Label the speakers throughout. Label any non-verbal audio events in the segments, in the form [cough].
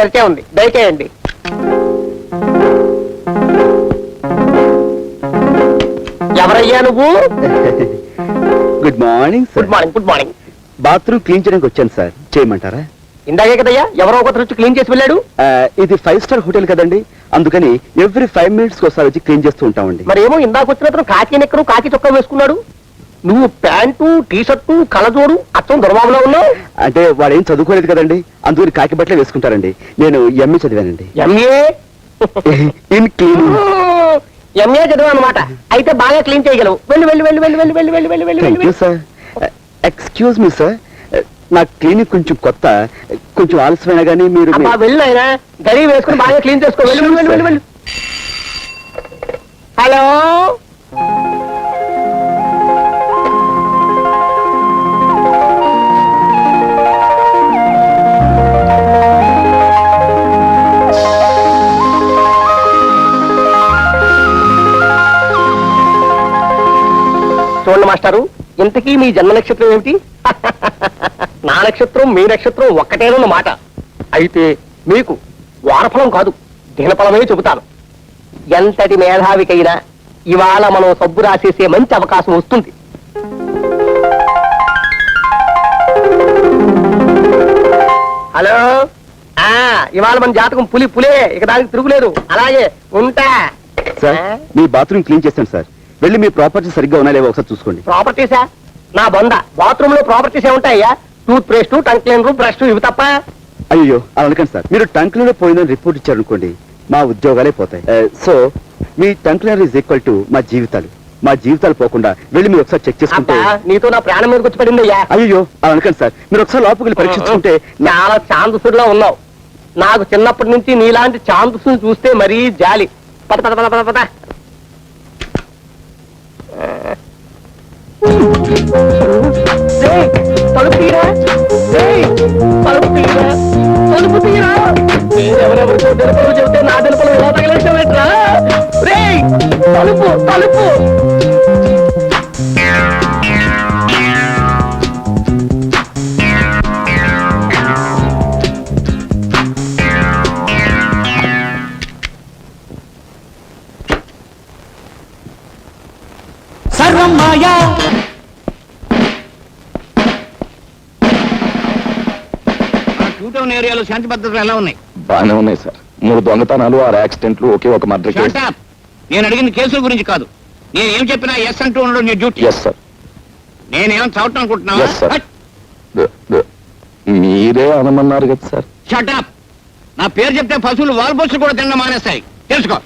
Speaker 1: తెరిచే ఉంది. దయచేయండి. ఎవరయ్యా నువ్వు?
Speaker 2: Good morning
Speaker 1: good morning good morning
Speaker 2: bathroom clean చేయడానికి వచ్చాను సార్ చేయమంటారా?
Speaker 1: ఇందాకే కదయ్యా ఎవరో ఒకరు వచ్చి క్లీన్ చేసి వెళ్ళాడు.
Speaker 2: ఇది ఫైవ్ స్టార్ హోటల్ కదండి. అందుకని ఎవ్రీ ఫైవ్ మినిట్స్ ఒకసారి వచ్చి క్లీన్ చేస్తూ ఉంటామండి.
Speaker 1: మరేమో ఇందాక వచ్చిన అతను కాకి నెక్కరు కాకి చొక్కా వేసుకున్నాడు. నువ్వు ప్యాంటు టీ షర్టు కళ్ళజోడు అచ్చం దుర్బాబులో ఉన్నావు
Speaker 2: అంటే వాడు ఏం చదువుకోలేదు కదండి అందుకని కాకి బట్టలే వేసుకుంటారండి నేను ఎంఏ చదివానండి
Speaker 1: ఎంఏ
Speaker 2: ఇన్ క్లీన్
Speaker 1: ఎంఏ చదివా అనమాట అయితే బాగా క్లీన్ చేయగలవు వెళ్ళి వెళ్ళి వెళ్ళి వెళ్ళి వెళ్ళి వెళ్ళి వెళ్ళి వెళ్ళి వెళ్ళి
Speaker 2: థ్యాంక్ యూ
Speaker 1: వెళ్ళి
Speaker 2: సార్ ఎక్స్క్యూజ్ మీ సార్ నా క్లినిక్ కొంచెం కొత్త కొంచెం ఆలస్యమైనా కానీ మీరు
Speaker 1: వెళ్ళు ఆయన గడి వేసుకుని బాగా క్లీన్ చేసుకో వెళ్ళి వెళ్ళి వెళ్ళి వెళ్ళి హలో చూడండి మాస్టారు. ఇంతకీ మీ జన్మ నక్షత్రం ఏమిటి? [laughs] నా నక్షత్రం మీ నక్షత్రం ఒక్కటేనన్న మాట. అయితే మీకు వారఫలం కాదు దినఫలమే చెబుతాను. ఎంతటి మేధావికైనా ఇవాళ మనం సబ్బు రాసేసే మంచి అవకాశం వస్తుంది. హలో? ఆ ఇవాళ మన జాతకం పులి పులే. ఇక దానికి తిరుగులేదు. అలాగే ఉంటా.
Speaker 2: సార్ మీ బాత్రూమ్ క్లీన్ చేస్తాను సార్. వెళ్ళి మీ ప్రాపర్టీ సరిగ్గా ఉన్నా లేవో ఒకసారి చూసుకోండి.
Speaker 1: ప్రాపర్టీసా? నా బొంద. బాత్రూమ్లో ప్రాపర్టీస్ ఏముంటాయ్యా? Toothpaste tongue cleaner brush ఇవి తప్ప?
Speaker 2: అయ్యో అలా అనకండి సార్. మీరు టంక్లలో పోయిందని రిపోర్ట్ ఇచ్చారనుకోండి మా ఉద్యోగాలే పోతాయి. So? Me tongue cleaner is equal to మా జీవితాలు. మా జీవితాలు పోకుండా వెళ్ళి మీరు ఒకసారి చెక్ చేసుకుంటే
Speaker 1: నీతో నా ప్రాణం మీదకి వచ్చి పడింది అయ్యా
Speaker 2: అయ్యో అలా అనకండి సార్. మీరు ఒకసారి లోపలికి పరీక్షించుకుంటే
Speaker 1: చాలా ఛాందసుడిలో ఉన్నావు. నాకు చిన్నప్పటి నుంచి నీలాంటి ఛాందసుని చూస్తే మరీ జాలి. పద పద పద పద పద. తలుపు ఏయ్, తలుపు తీయరా తలుపు తీయరా ఎవరెవరికో తెలుపులు చెబితే నా తెలుపులు ఎలా తగిలించవేట్రా రేయ్ తలుపు తలుపు.
Speaker 3: టౌన్ ఏరియాలో శాంతి భద్రతలు ఎలా ఉన్నాయి?
Speaker 4: బాగానే ఉన్నాయి సార్. మూడు దొంగతనాలు ఆరు యాక్సిడెంట్లు ఒకే ఒక మర్డర్
Speaker 3: Shut
Speaker 4: కేసు.
Speaker 3: up. నేను అడిగిన కేసుల గురించి కాదు. నేను ఏం చెప్పినా ఎస్ అంటూ ఉండడం నీ డ్యూటీ
Speaker 4: ఎస్ సార్
Speaker 3: నేనేం చదవటం అనుకుంటున్నావా?
Speaker 4: Yes, sir. ద- ద- మీరే అనమన్నారు కదా సార్.
Speaker 3: షటప్ నా పేరు చెప్తే పశువులు వాల్బోసులు కూడా తినడం మానేస్తాయి. తెలుసుకో.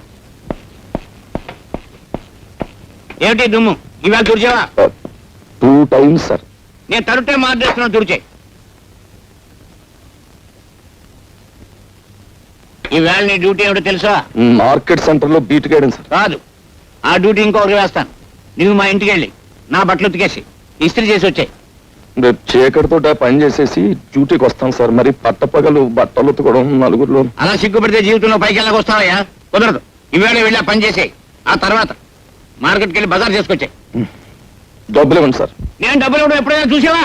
Speaker 3: ఏమిటి దుమ్ము? ఇవాళ తుడిచావా
Speaker 4: టూ టైమ్స్ సార్
Speaker 3: నేను తరుటే మార్చేస్తున్నాను తుడిచే ఈవేళ నీ డ్యూటీ ఏమిటో తెలుసా?
Speaker 4: మార్కెట్ సెంటర్లో బీట్ గైడెన్ సార్.
Speaker 3: కాదు ఆ డ్యూటీ ఇంకొకరికి వేస్తాను. నువ్వు మా ఇంటికి వెళ్ళి నా బట్టలు ఉతికేసి ఇస్త్రీ చేసి వచ్చాయి.
Speaker 4: రేపు చీకటితో పని చేసేసి డ్యూటీకి వస్తాను సార్. మరి పట్టపగలు బట్టలు ఉతకడం నలుగురిలో.
Speaker 3: అలా సిగ్గుపడితే జీవితంలో పైకి వెళ్ళక వస్తావయ్యా? కుదరదు. ఈవేళ వెళ్ళి పని చేసేయి. ఆ తర్వాత మార్కెట్కి వెళ్ళి బజార్ చేసుకొచ్చాయి.
Speaker 4: డబ్బులు ఇవ్వండి సార్.
Speaker 3: నేను డబ్బులు ఇవ్వడం ఎప్పుడైనా చూసావా?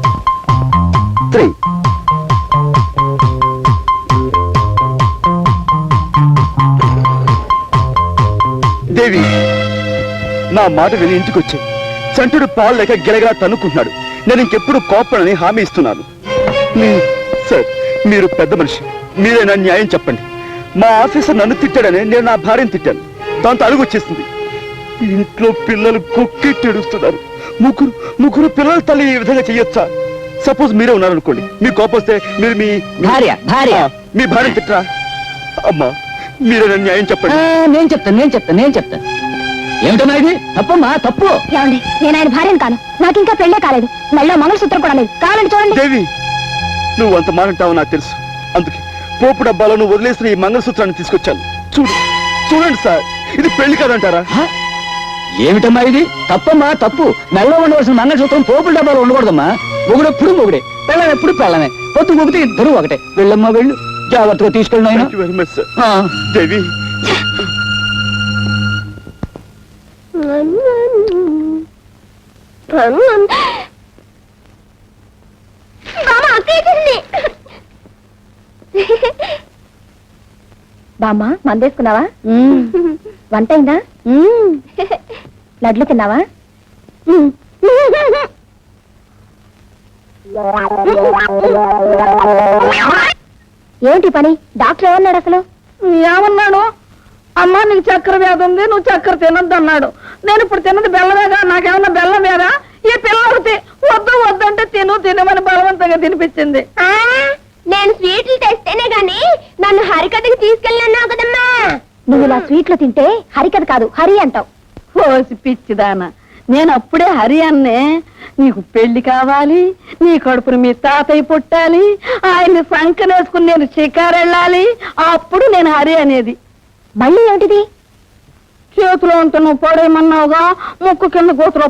Speaker 2: three. దేవి నా మాట విని ఇంటికి వచ్చి చంటుడు పాలు లేక గిలగిలా తన్నుకుంటున్నాడు. నేను ఇంకెప్పుడు కోపడని హామీ ఇస్తున్నాను. సార్ మీరు పెద్ద మనిషి. మీరే నా న్యాయం చెప్పండి. మా ఆఫీసర్ నన్ను తిట్టాడని నేను నా భార్యను తిట్టాను. దాంతో అడుగు వచ్చేసింది ఇంట్లో పిల్లలు కుక్కెట్టి ముగ్గురు ముగ్గురు పిల్లల తల్లి ఈ విధంగా చెయ్యొచ్చా? సపోజ్ మీరే ఉన్నారనుకోండి. మీ కోపం వస్తే మీరు మీ
Speaker 5: భార్య భార్య.
Speaker 2: మీ భార్యను తిట్టరా? అమ్మా మీరే న్యాయం
Speaker 5: ఆ,
Speaker 2: చెప్పండి
Speaker 5: నేను చెప్తాను నేను చెప్తాను నేను చెప్తాను. ఏమిటమ్మా ఇది? తప్పమ్మా తప్పు.
Speaker 6: ఏమండి నేను ఆయన భార్యను కాను. నాకు ఇంకా పెళ్ళే కాలేదు. మెళ్ళో మంగళసూత్రం కూడా లేదు. కావాలండి చూడండి.
Speaker 2: దేవి నువ్వు అంత మాట అంటావు నాకు తెలుసు. అందుకే పోపు డబ్బాలో నువ్వు వదిలేసిన ఈ మంగళసూత్రాన్ని తీసుకొచ్చాను. చూడు చూడండి సార్ ఇది పెళ్ళి కాదంటారా?
Speaker 5: ఏమిటమ్మా ఇది? తప్పమ్మా తప్పు. మెల్ల ఉండవలసిన మంగళసూత్రం పోపుల డబ్బాలో ఉండకూడదమ్మా. మొగుడు ఎప్పుడు మొగుడే? పెళ్ళం ఎప్పుడు పెళ్ళమే? పొత్తు మొగితే ఇద్దరు ఒకటే. వెళ్ళమ్మా వెళ్ళు. జాగ్రత్తగా తీసుకెళ్ళిన
Speaker 2: దేవి.
Speaker 6: బామ్మ మందేసుకున్నావా? వంట అయిందా? లడ్లు తిన్నావా? ఏంటి పని? డాక్టర్ ఏమన్నాడు అసలు?
Speaker 7: ఏమన్నాడు అమ్మా నీకు చక్కెర వ్యాధి ఉంది నువ్వు చక్కెర తినొద్దు అన్నాడు నేను ఇప్పుడు తిన్నది బెల్లమేగా? నాకేమన్నా బెల్లం వేరా ఈ పిల్లలకి వద్దు వద్దు అంటే తిను తినమని బలవంతంగా తినిపించింది.
Speaker 6: నేను స్వీట్లు తెస్తేనే గాని నన్ను హరికథకి తీసుకెళ్ళినా కదమ్మా. నువ్వు ఇలా స్వీట్లు తింటే హరికథ కాదు హరి అంటావు.
Speaker 7: పిచ్చిదాన. నేను అప్పుడే హరి అన్నే నీకు పెళ్ళి కావాలి నీ కడుపుని మీ తాతయ్య పుట్టాలి ఆయన్ని సంకనేసుకుని నేను వెళ్ళాలి అప్పుడు నేను హరి అనేది
Speaker 6: మళ్ళీ ఏమిటిది?
Speaker 7: చేతిలో ఉంటే నువ్వు పడేయమన్నావుగా ముక్కు కింద కూతురు